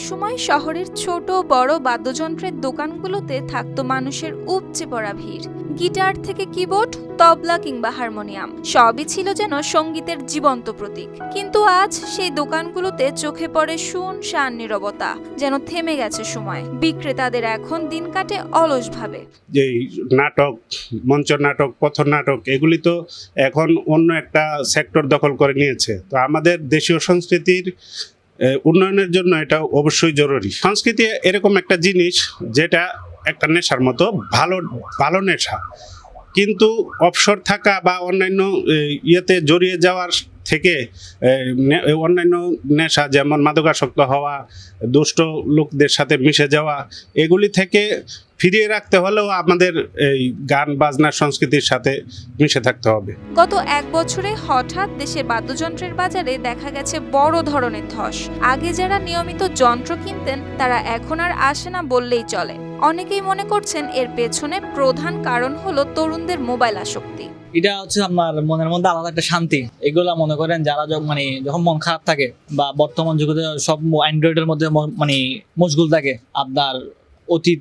একসময় শহরের ছোট বড় বাদ্যযন্ত্রের দোকানগুলোতে থাকতো মানুষের উপচে পড়া ভিড়। গিটার থেকে কিবোর্ড, তবলা কিংবা হারমোনিয়াম সবই ছিল যেন সঙ্গীতের জীবন্ত প্রতীক। কিন্তু আজ সেই দোকানগুলোতে চোখে পড়ে শুন শান নীরবতা যেন থেমে গেছে সময়। বিক্রেতাদের এখন দিন কাটে অলসভাবে যে নাটক মঞ্চ নাটক, পথর নাটক, এগুলি তো এখন অন্য একটা সেক্টর দখল করে নিয়েছে। তো আমাদের দেশীয় সংস্কৃতির উন্নয়নের জন্য এটা অবশ্যই জরুরি। সংস্কৃতি এরকম একটা জিনিস যেটা একটা নেশার মতো, ভালো ভালো নেশা। কিন্তু অবসর থাকা বা অন্যান্য ইয়েতে জড়িয়ে যাওয়ার থেকে অন্যান্য নেশা যেমন মাদকাসক্ত হওয়া, দুষ্ট লোকদের সাথে মিশে যাওয়া, এগুলি থেকে ফিরিয়ে রাখতে হলেও আমাদের এই গান বাজনা সংস্কৃতির সাথে মিশে থাকতে হবে। গত এক বছরে হঠাৎ দেশের বাদ্যযন্ত্রের বাজারে দেখা গেছে বড় ধরনের ধস। আগে যারা নিয়মিত যন্ত্র কিনতেন তারা এখন আর আসে না বললেই চলে। অনেকেই মনে করছেন এর পেছনে প্রধান কারণ হলো তরুণদের মোবাইল আসক্তি। এটা হচ্ছে আপনার মনের মধ্যে আলাদা একটা শান্তি। এগুলা মনে করেন যারা যখন মানে যখন মন খারাপ থাকে বা বর্তমান যুগে সব অ্যান্ড্রয়েডের মধ্যে মানে মশগুল থাকে। আপনার অতীত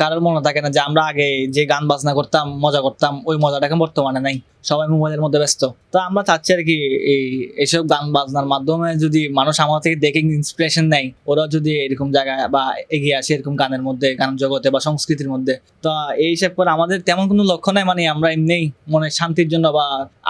কারোর মনে থাকে না যে আমরা আগে যে গান বাজনা করতাম, মজা করতাম, ওই মজাটা এখন বর্তমানে নাই। সবাই মোবাইলের মধ্যে ব্যস্ত। তো আমরা চাচ্ছি আর কি এই এইসব গান বাজনার মাধ্যমে যদি মানুষ আমার থেকে দেখে ইন্সপিরেশন নেয় ওরা যদি এরকম জায়গায় বা এগিয়ে আসে এরকম গানের মধ্যে, গান জগতে বা সংস্কৃতির মধ্যে। তো এই হিসাব করে আমাদের তেমন কোনো লক্ষ্য নাই মানে আমরা এমনিই মনে শান্তির জন্য বা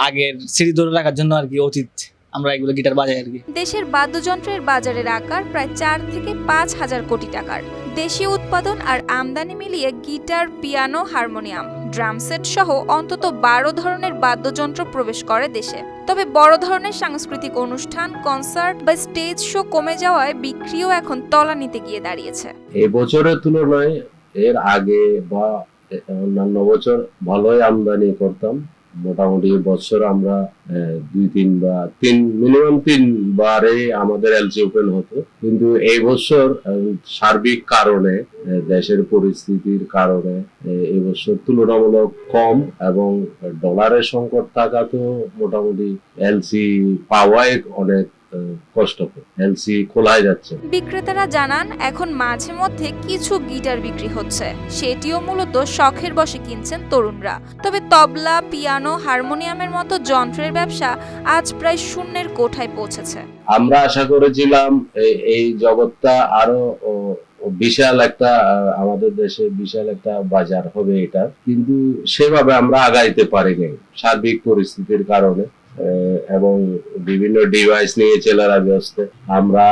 আগের স্মৃতি ধরে রাখার জন্য আর কি অতীত আমরা এগুলো গিটার বাজাই আর কি। দেশের বাদ্যযন্ত্রের বাজারের আকার প্রায় চার থেকে পাঁচ হাজার কোটি টাকার। দেশীয় উৎপাদন আর আমদানি মিলিয়ে guitar, piano, harmonium, drum set সহ অন্তত বারো ধরনের বাদ্যযন্ত্র প্রবেশ করে দেশে। তবে বড় ধরনের সাংস্কৃতিক অনুষ্ঠান, কনসার্ট বা স্টেজ শো কমে যাওয়ায় বিক্রিও এখন তলানিতে গিয়ে দাঁড়িয়েছে। এবছরের তুলনায় এর আগে বা অন্যান্য বছর ভালোই আমদানি করতাম। মোটামুটি বছর আমরা দুই তিন বা তিন মিনিমাম তিনবারে আমাদের এলসি ওপেন হতো। কিন্তু এই বছর সার্বিক কারণে দেশের পরিস্থিতির কারণে এই বছর তুলনামূলক কম এবং ডলারের সংকট থাকা তো মোটামুটি এলসি পাওয়াই অনেক কষ্টকর এলসি খোলাই যাচ্ছে বিক্রেতারা জানান এখন মাঝে মধ্যে কিছু গিটার বিক্রি হচ্ছে। সেটিও মূলত শখের বসে কিনছেন তরুণরা। তবে তবলা পিয়ানো হারমোনিয়ামের মতো যন্ত্রের ব্যবসা আজ প্রায় শূন্যের কোঠায় পৌঁছেছে। আমরা আশা করেছিলাম এই- জগৎটা আরও বিশাল একটা আমাদের দেশে বিশাল একটা বাজার হবে এটা কিন্তু সেভাবে আমরা আগাইতে পারিনি সার্বিক পরিস্থিতির কারণে। এবং বিভিন্ন ডিভাইস নিয়ে ছেলেরা ব্যস্ত আমরা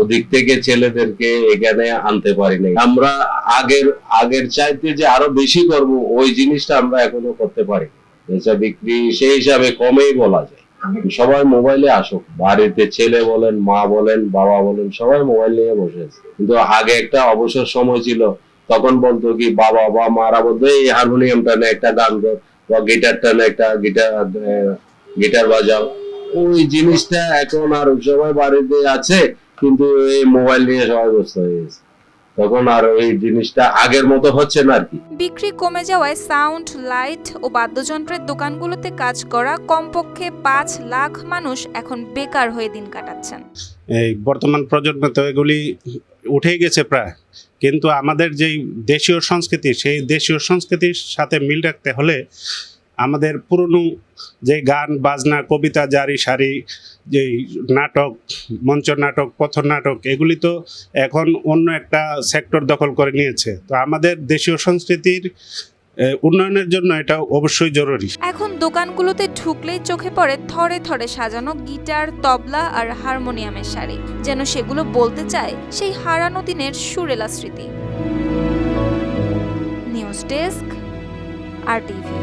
ওদিক থেকে ছেলেদেরকে এখানে আনতে পারিনি আমরা আগের আগের চাইতে যে আরও বেশি করব, ওই জিনিসটা আমরা এখনও করতে পারি বেচা বিক্রি সেই হিসাবে কমেই বলা যায়। সবাই মোবাইলে আসুক। বাড়িতে ছেলে বলেন, মা বলেন, বাবা বলেন, সবাই মোবাইল নিয়ে বসে আছে। কিন্তু আগে একটা অবসর সময় ছিল, তখন বলতো কি, বাবা বা মারা বলতো, এই হারমোনিয়ামটা না, একটা গান বা গিটারটা না, একটা গিটার গিটার বাজাও। ওই জিনিসটা এখন আর সবাই বাড়িতে আছে কিন্তু এই মোবাইল নিয়ে সবাই ব্যস্ত হয়ে গেছে। তখন আর ওই জিনিসটা আগের মতো হচ্ছে না আর কি। বিক্রি কমে যাওয়ায় সাউন্ড লাইট ও বাদ্যযন্ত্রের দোকানগুলোতে কাজ করা কমপক্ষে পাঁচ লাখ মানুষ এখন বেকার হয়ে দিন কাটাচ্ছেন। এই বর্তমান প্রজন্মে তো এগুলি উঠেই গেছে প্রায়। কিন্তু আমাদের যেই দেশীয় সংস্কৃতি সেই দেশীয় সংস্কৃতির সাথে মিল রাখতে হলে আমাদের পুরনো যে গান, বাজনা, কবিতা, জারি সারি যেই নাটক, মঞ্চ নাটক নাটক, এগুলি তো এখন অন্য একটা সেক্টর দখল করে নিয়েছে। তো আমাদের দেশীয় সংস্কৃতির উন্নয়নের জন্য এটা অবশ্যই জরুরি। এখন দোকানগুলোতে ঢুকলেই চোখে পড়ে থরে থরে সাজানো গিটার, তবলা আর হারমোনিয়ামের শাড়ি যেন সেগুলো বলতে চায় সেই হারানো দিনের সুরেলা স্মৃতি। News desk, R TV.